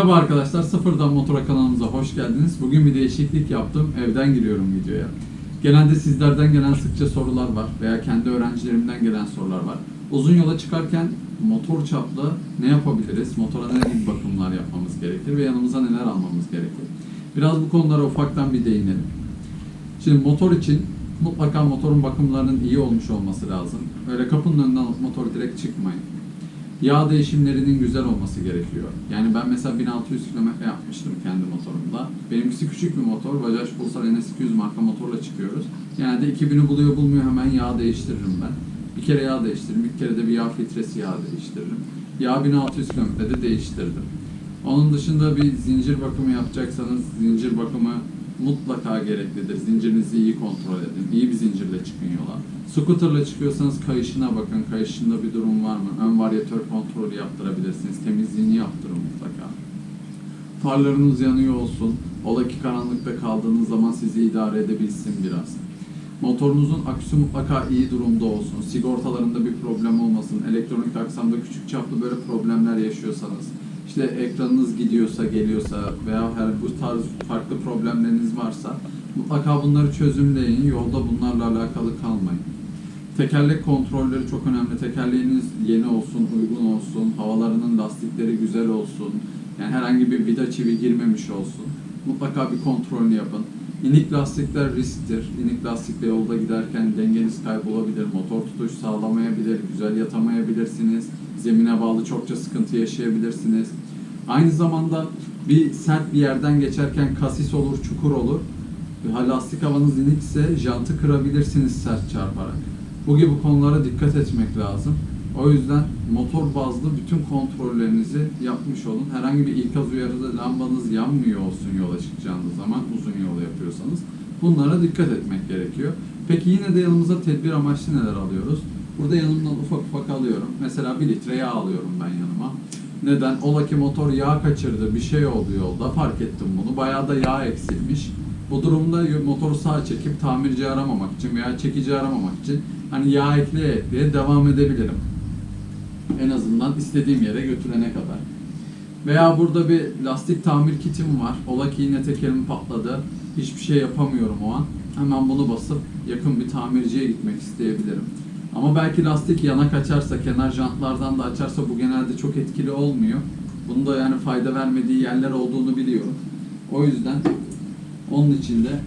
Merhaba arkadaşlar, Sıfırdan Motora kanalımıza hoş geldiniz. Bugün bir değişiklik yaptım, evden giriyorum videoya. Genelde sizlerden gelen sıkça sorular var veya kendi öğrencilerimden gelen sorular var. Uzun yola çıkarken motor çaplı ne yapabiliriz, motora ne gibi bakımlar yapmamız gerekir ve yanımıza neler almamız gerekir? Biraz bu konulara ufaktan bir değinelim. Şimdi motor için mutlaka motorun bakımlarının iyi olmuş olması lazım. Öyle kapının önünden motor direkt çıkmayın. Yağ değişimlerinin güzel olması gerekiyor. Yani ben mesela 1600 kilometre yapmıştım kendi motorumda. Benimkisi küçük bir motor. Bajaj Pulsar NS200 marka motorla çıkıyoruz. Genelde 2000'i buluyor bulmuyor hemen yağ değiştiririm ben. Bir kere yağ değiştiririm, bir kere de bir yağ filtresi yağ değiştiririm. Yağ 1600 kilometrede değiştirdim. Onun dışında bir zincir bakımı yapacaksanız zincir bakımı mutlaka gereklidir. Zincirinizi iyi kontrol edin. İyi bir zincirle çıkın yola. Scooter'la çıkıyorsanız kayışına bakın. Kayışında bir durum var mı? Ön varyatör kontrolü yaptırabilirsiniz. Temizliğini yaptırın mutlaka. Farlarınız yanıyor olsun. Ola ki karanlıkta kaldığınız zaman sizi idare edebilsin biraz. Motorunuzun aküsü mutlaka iyi durumda olsun. Sigortalarında bir problem olmasın. Elektronik aksamda küçük çaplı böyle problemler yaşıyorsanız, işte ekranınız gidiyorsa, geliyorsa veya her bu tarz problemleriniz varsa mutlaka bunları çözümleyin. Yolda bunlarla alakalı kalmayın. Tekerlek kontrolleri çok önemli. Tekerleğiniz yeni olsun, uygun olsun, havalarının lastikleri güzel olsun. Yani herhangi bir vida çivi girmemiş olsun. Mutlaka bir kontrolünü yapın. İnik lastikler risktir. İnik lastikle yolda giderken dengeniz kaybolabilir, motor tutuş sağlamayabilir, güzel yatamayabilirsiniz. Zemine bağlı çokça sıkıntı yaşayabilirsiniz. Aynı zamanda bir sert bir yerden geçerken kasis olur, çukur olur. Ha, lastik havanız inikse jantı kırabilirsiniz sert çarparak. Bu gibi konulara dikkat etmek lazım. O yüzden motor bazlı bütün kontrollerinizi yapmış olun. Herhangi bir ikaz uyarıda lambanız yanmıyor olsun yola çıkacağınız zaman uzun yol yapıyorsanız. Bunlara dikkat etmek gerekiyor. Peki yine de yanımıza tedbir amaçlı neler alıyoruz? Burada yanımdan ufak ufak alıyorum. Mesela 1 litre yağ alıyorum ben yanıma. Neden? Ola ki motor yağ kaçırdı, bir şey oldu yolda, fark ettim bunu. Bayağı da yağ eksilmiş. Bu durumda motoru sağa çekip tamirci aramamak için veya çekici aramamak için hani yağ ekleye ekleye devam edebilirim. En azından istediğim yere götürene kadar. Veya burada bir lastik tamir kitim var. Ola ki yine tekerim patladı. Hiçbir şey yapamıyorum o an. Hemen bunu basıp yakın bir tamirciye gitmek isteyebilirim. Ama belki lastik yana kaçarsa, kenar jantlardan da açarsa bu genelde çok etkili olmuyor. Bunun da yani fayda vermediği yerler olduğunu biliyorum. O yüzden onun için de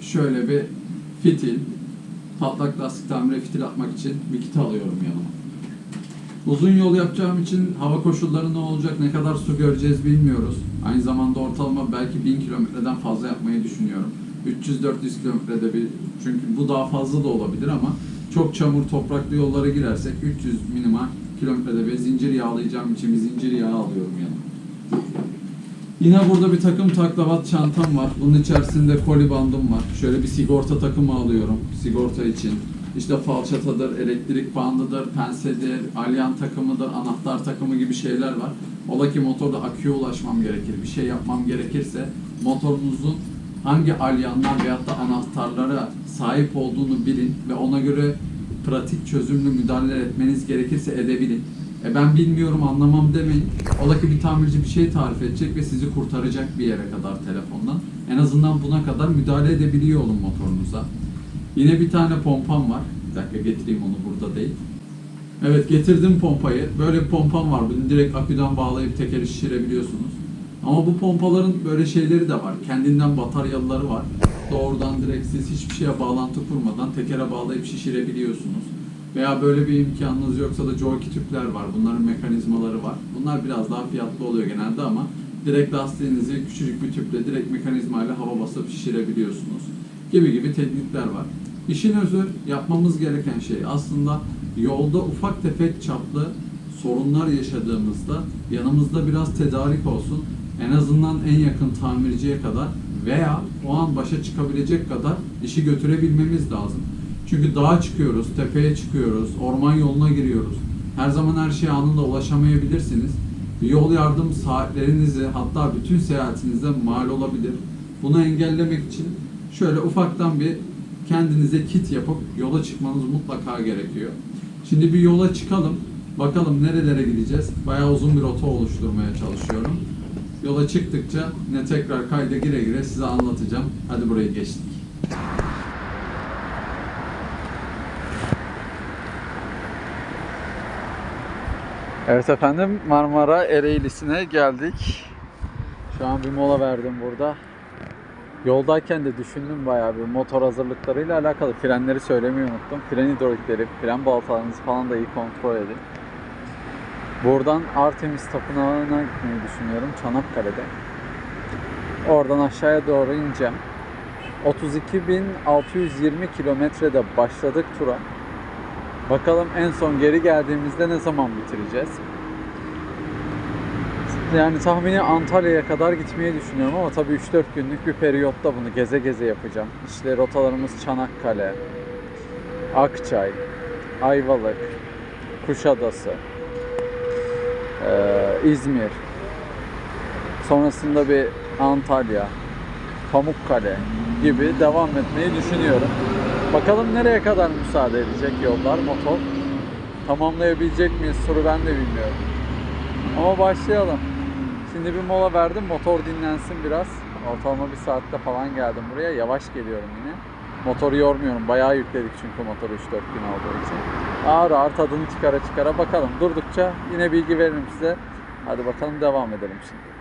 şöyle bir fitil, patlak lastik tamire fitil atmak için bir kit alıyorum yanıma. Uzun yol yapacağım için hava koşulları ne olacak, ne kadar su göreceğiz bilmiyoruz. Aynı zamanda ortalama belki 1000 kilometreden fazla yapmayı düşünüyorum. 300-400 kilometrede bir, çünkü bu daha fazla da olabilir ama çok çamur, topraklı yollara girersek 300 minima kilometrede bir zincir yağlayacağım için bir zincir yağı alıyorum yanıma. Yine burada bir takım taklavat çantam var. Bunun içerisinde koli bandım var. Şöyle bir sigorta takımı alıyorum sigorta için. İşte falçatadır, elektrik bandıdır, pensedir, alyan takımıdır, anahtar takımı gibi şeyler var. Ola ki motorda aküye ulaşmam gerekir, bir şey yapmam gerekirse motorunuzun hangi alyanlar veyahut da anahtarlara sahip olduğunu bilin ve ona göre pratik çözümlü müdahale etmeniz gerekirse edebilin. E ben bilmiyorum anlamam demeyin. Ola ki bir tamirci bir şey tarif edecek ve sizi kurtaracak bir yere kadar telefondan. En azından buna kadar müdahale edebiliyor olun motorunuza. Yine bir tane pompam var. Bir dakika getireyim onu burada değil. Evet getirdim pompayı. Böyle bir pompam var. Bunu direkt aküden bağlayıp tekeri şişirebiliyorsunuz. Ama bu pompaların böyle şeyleri de var. Kendinden bataryalıları var. Doğrudan direkt siz hiçbir şeye bağlantı kurmadan tekere bağlayıp şişirebiliyorsunuz. Veya böyle bir imkanınız yoksa da jockey tüpler var. Bunların mekanizmaları var. Bunlar biraz daha fiyatlı oluyor genelde ama direkt lastiğinizi küçücük bir tüple direkt mekanizmayla hava basıp şişirebiliyorsunuz. Gibi gibi teknikler var. İşin özü yapmamız gereken şey aslında yolda ufak tefek çaplı sorunlar yaşadığımızda yanımızda biraz tedarik olsun. En azından en yakın tamirciye kadar veya o an başa çıkabilecek kadar işi götürebilmemiz lazım. Çünkü dağa çıkıyoruz, tepeye çıkıyoruz, orman yoluna giriyoruz. Her zaman her şeye anında ulaşamayabilirsiniz. Yol yardım saatlerinizi hatta bütün seyahatinize mal olabilir. Bunu engellemek için şöyle ufaktan bir kendinize kit yapıp yola çıkmanız mutlaka gerekiyor. Şimdi bir yola çıkalım. Bakalım nerelere gideceğiz. Bayağı uzun bir rota oluşturmaya çalışıyorum. Yola çıktıkça ne tekrar kayda gire gire size anlatacağım. Hadi burayı geçtik. Evet efendim Marmara Ereğlisi'ne geldik. Şu an bir mola verdim burada. Yoldayken de düşündüm bayağı bir motor hazırlıklarıyla alakalı frenleri söylemeyi unuttum. Fren hidrolikleri, fren baltalarınızı falan da iyi kontrol edin. Buradan Artemis Tapınağı'na gitmeyi düşünüyorum Çanakkale'de. Oradan aşağıya doğru ineceğim. 32.620 kilometrede başladık tura. Bakalım en son geri geldiğimizde ne zaman bitireceğiz? Yani tahmini Antalya'ya kadar gitmeyi düşünüyorum ama tabii 3-4 günlük bir periyotta bunu geze geze yapacağım. İşte rotalarımız Çanakkale, Akçay, Ayvalık, Kuşadası, eee, İzmir, sonrasında bir Antalya, Pamukkale gibi devam etmeyi düşünüyorum. Bakalım nereye kadar müsaade edecek yollar, motor. Tamamlayabilecek miyiz soru ben de bilmiyorum. Ama başlayalım. Şimdi bir mola verdim. Motor dinlensin biraz. Ortalama bir saatte falan geldim buraya. Yavaş geliyorum yine. Motoru yormuyorum. Bayağı yükledik çünkü motoru 3-4 gün olduğu için. Ağır ağır tadını çıkara çıkara bakalım. Durdukça yine bilgi veririm size. Hadi bakalım devam edelim şimdi.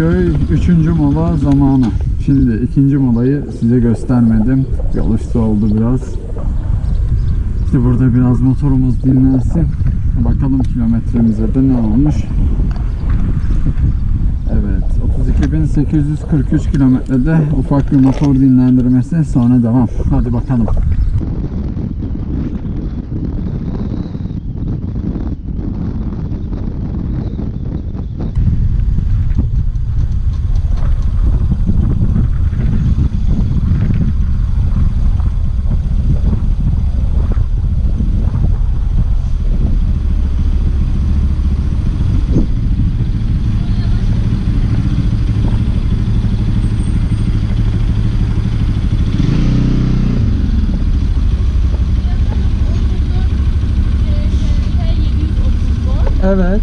Kavakköy 3. mola zamanı. Şimdi ikinci molayı size göstermedim. Yol üstü oldu biraz. İşte burada biraz motorumuz dinlensin. Bakalım kilometremize de ne olmuş. Evet 32.843 kilometrede ufak bir motor dinlendirmesi sonra devam. Hadi bakalım. Evet.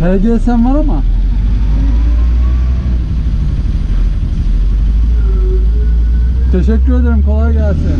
HGS'm var ama. Teşekkür ederim. Kolay gelsin.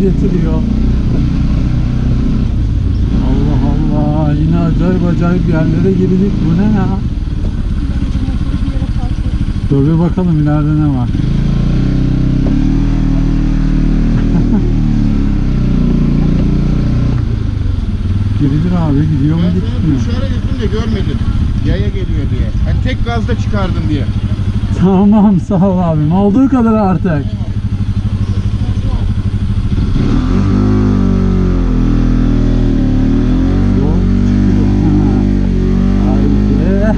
Getiriyor. Allah Allah yine acayip acayip yerlere girdik. Bu ne ya? Dur bir bakalım ileride ne var. Girilir abi gidiyor mu gitmiyor. dışarı gittim de görmedim. Yaya geliyor diye. Hani tek gazda çıkardın diye. Tamam sağ ol abim. Olduğu kadar artık. Yol çıkıyor. Ha. Haydi.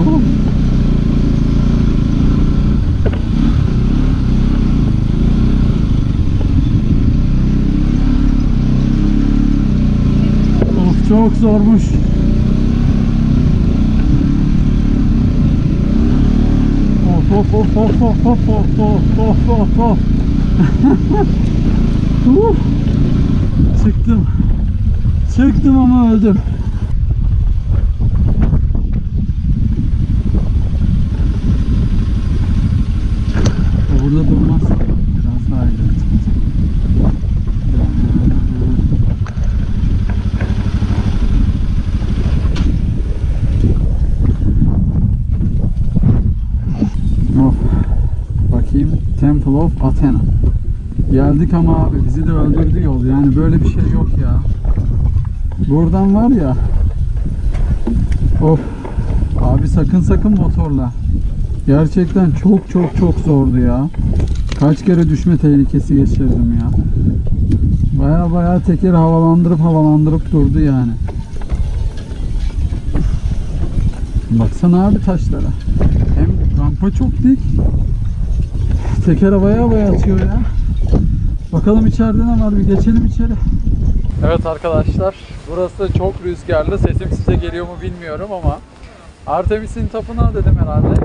Oğlum. Of çok zormuş. Of of of of of of of of of of of. Çıktım. Çıktım ama öldüm. O burada durmaz. Biraz daha ileri çıkacak. Oh. Bakayım. Temple of Athena. Geldik ama abi bizi de öldürdü yol. Yani böyle bir şey yok ya. Buradan var ya. Of. Abi sakın sakın motorla. Gerçekten çok çok çok zordu ya. Kaç kere düşme tehlikesi geçirdim ya. Baya baya teker havalandırıp havalandırıp durdu yani. Baksana abi taşlara. Hem rampa çok dik. Teker havaya havaya atıyor ya. Bakalım içeride ne var bir geçelim içeri. Evet arkadaşlar burası çok rüzgarlı. Sesim size geliyor mu bilmiyorum ama Artemis'in tapınağı dedim herhalde.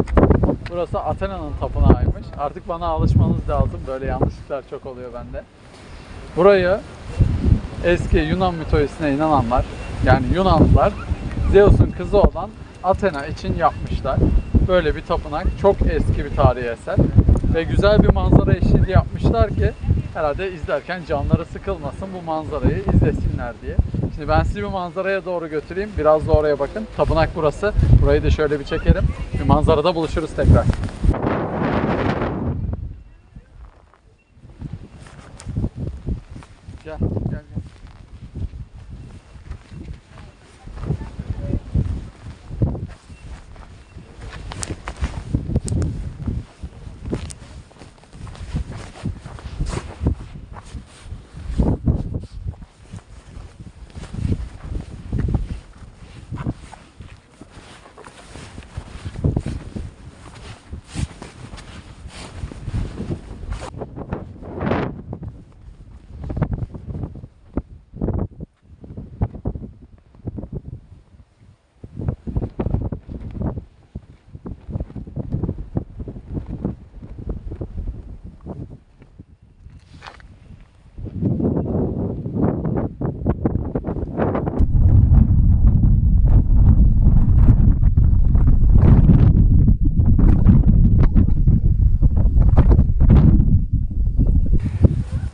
Burası Athena'nın tapınağıymış. Artık bana alışmanız lazım. Böyle yanlışlıklar çok oluyor bende. Burayı eski Yunan mitolojisine inananlar yani Yunanlılar Zeus'un kızı olan Athena için yapmışlar. Böyle bir tapınak. Çok eski bir tarihi eser. Ve güzel bir manzara eşliğinde yapmışlar ki herhalde izlerken canları sıkılmasın bu manzarayı izlesinler diye. Şimdi ben sizi bir manzaraya doğru götüreyim. Biraz da oraya bakın. Tapınak burası. Burayı da şöyle bir çekelim. Bir manzarada buluşuruz tekrar. Gel, gel, gel.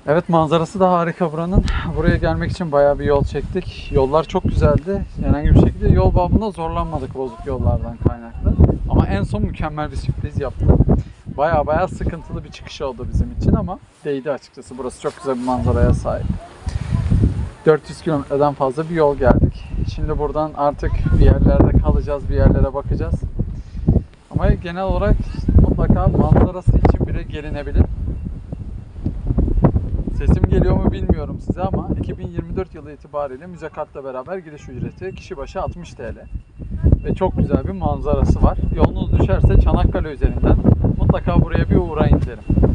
Evet manzarası da harika buranın. Buraya gelmek için bayağı bir yol çektik. Yollar çok güzeldi. Herhangi bir şekilde yol babında zorlanmadık bozuk yollardan kaynaklı. Ama en son mükemmel bir sürpriz yaptı. Bayağı bayağı sıkıntılı bir çıkış oldu bizim için ama değdi açıkçası. Burası çok güzel bir manzaraya sahip. 400 kilometreden fazla bir yol geldik. Şimdi buradan artık bir yerlerde kalacağız, bir yerlere bakacağız. Ama genel olarak mutlaka manzarası için bile gelinebilir. Sesim geliyor mu bilmiyorum size ama 2024 yılı itibariyle müze kartla beraber giriş ücreti kişi başı 60 TL. Ve çok güzel bir manzarası var. Yolunuz düşerse Çanakkale üzerinden mutlaka buraya bir uğrayın derim.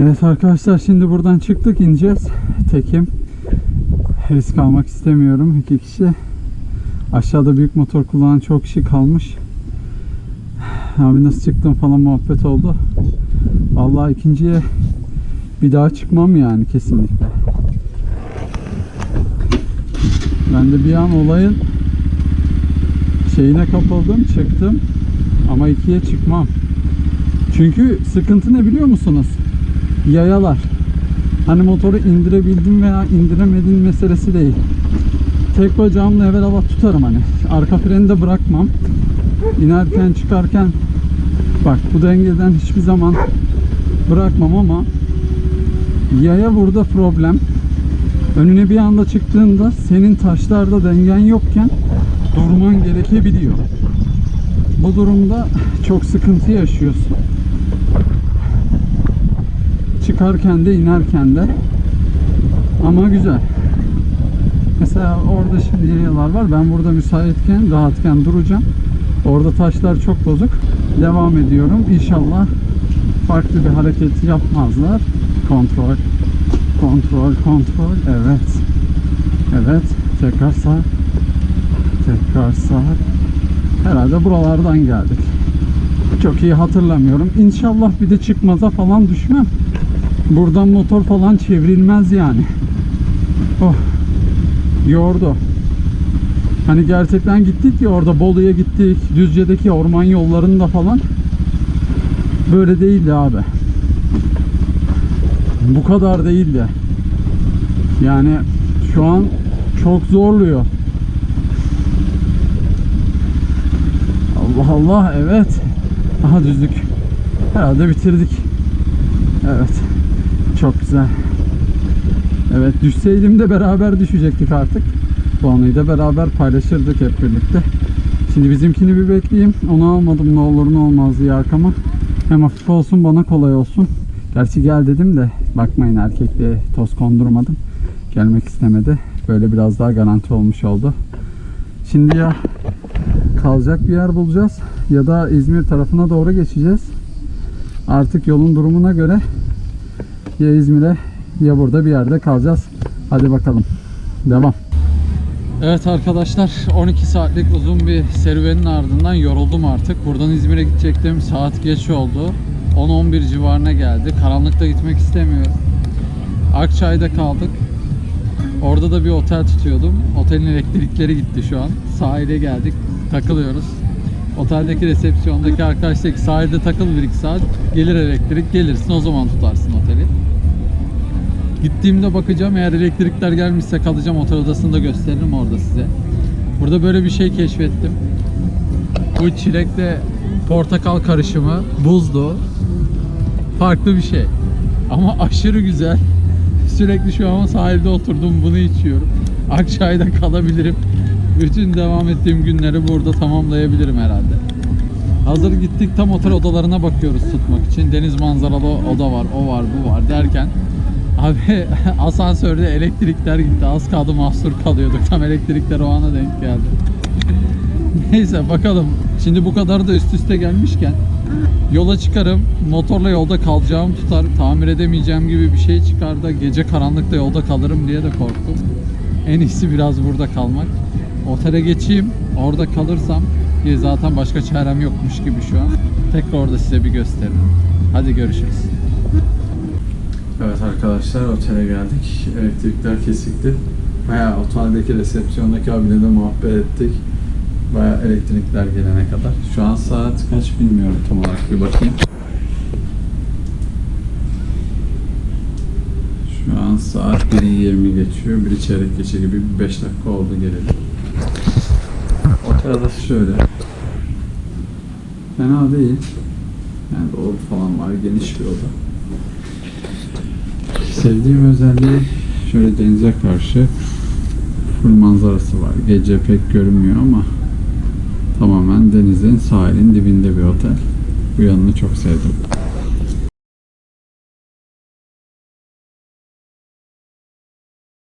Evet arkadaşlar şimdi buradan çıktık ineceğiz. Tekim. Risk almak istemiyorum. iki kişi. Aşağıda büyük motor kullanan çok kişi kalmış. Abi nasıl çıktın falan muhabbet oldu. Vallahi ikinciye bir daha çıkmam yani kesinlikle. Ben de bir an olayın şeyine kapıldım, çıktım ama ikiye çıkmam. Çünkü sıkıntı ne biliyor musunuz? Yayalar. Hani motoru indirebildim veya indiremedim meselesi değil. Tek bacağımla evvel hava tutarım hani. Arka freni de bırakmam. İnerken çıkarken bak bu dengeden hiçbir zaman bırakmam ama yaya burada problem. Önüne bir anda çıktığında senin taşlarda dengen yokken durman gerekebiliyor. Bu durumda çok sıkıntı yaşıyorsun. Çıkarken de inerken de. Ama güzel. Mesela orada şimdi yayalar var. Ben burada müsaitken, rahatken duracağım. Orada taşlar çok bozuk. Devam ediyorum. İnşallah farklı bir hareket yapmazlar. Kontrol. Kontrol, kontrol. Evet. Evet. Tekrar sağ. Tekrar sağ. Herhalde buralardan geldik. Çok iyi hatırlamıyorum. İnşallah bir de çıkmaza falan düşmem. Buradan motor falan çevrilmez yani. Oh. Yordu. Hani gerçekten gittik ya orada Bolu'ya gittik. Düzce'deki orman yollarında falan. Böyle değildi abi. Bu kadar değildi. Yani şu an çok zorluyor. Allah Allah evet. Aha düzlük. Herhalde bitirdik. Evet. Çok güzel. Evet düşseydim de beraber düşecektik artık. Bu anıyı da beraber paylaşırdık hep birlikte. Şimdi bizimkini bir bekleyeyim. Onu almadım ne olur ne olmaz diye arkama. Hem hafif olsun bana kolay olsun. Gerçi gel dedim de bakmayın erkekliğe toz kondurmadım. Gelmek istemedi. Böyle biraz daha garanti olmuş oldu. Şimdi ya kalacak bir yer bulacağız ya da İzmir tarafına doğru geçeceğiz. Artık yolun durumuna göre ya İzmir'e ya burada bir yerde kalacağız. Hadi bakalım. Devam. Evet arkadaşlar 12 saatlik uzun bir serüvenin ardından yoruldum artık. Buradan İzmir'e gidecektim. Saat geç oldu. 10-11 civarına geldi. Karanlıkta gitmek istemiyorum. Akçay'da kaldık. Orada da bir otel tutuyordum. Otelin elektrikleri gitti şu an. Sahile geldik. Takılıyoruz. Oteldeki resepsiyondaki arkadaş dedi sahilde takıl 1-2 saat. Gelir elektrik gelirsin o zaman tutarsın oteli. Gittiğimde bakacağım eğer elektrikler gelmişse kalacağım otel odasını da gösteririm orada size. Burada böyle bir şey keşfettim. Bu çilekle portakal karışımı buzlu. Farklı bir şey. Ama aşırı güzel. Sürekli şu an sahilde oturdum bunu içiyorum. Akçay'da kalabilirim. Bütün devam ettiğim günleri burada tamamlayabilirim herhalde. Hazır gittik tam otel odalarına bakıyoruz tutmak için. Deniz manzaralı oda var, o var, bu var derken Abi asansörde elektrikler gitti. Az kaldı mahsur kalıyorduk. Tam elektrikler o ana denk geldi. Neyse bakalım. Şimdi bu kadar da üst üste gelmişken yola çıkarım. Motorla yolda kalacağım tutar. Tamir edemeyeceğim gibi bir şey çıkar da gece karanlıkta yolda kalırım diye de korktum. En iyisi biraz burada kalmak. Otele geçeyim. Orada kalırsam ki zaten başka çarem yokmuş gibi şu an. Tekrar orada size bir gösteririm. Hadi görüşürüz. Evet arkadaşlar otele geldik. Elektrikler kesikti. Bayağı oteldeki resepsiyondaki abiyle de muhabbet ettik. Bayağı elektrikler gelene kadar. Şu an saat kaç bilmiyorum tam olarak bir bakayım. Şu an saat 1.20 geçiyor. 1 çeyrek geçe gibi 5 dakika oldu gelelim. Otel odası şöyle. Fena değil. Yani dolabı falan var. Geniş bir oda. Sevdiğim özelliği şöyle denize karşı full manzarası var. Gece pek görünmüyor ama denizin sahilin dibinde bir otel. Bu yanını çok sevdim.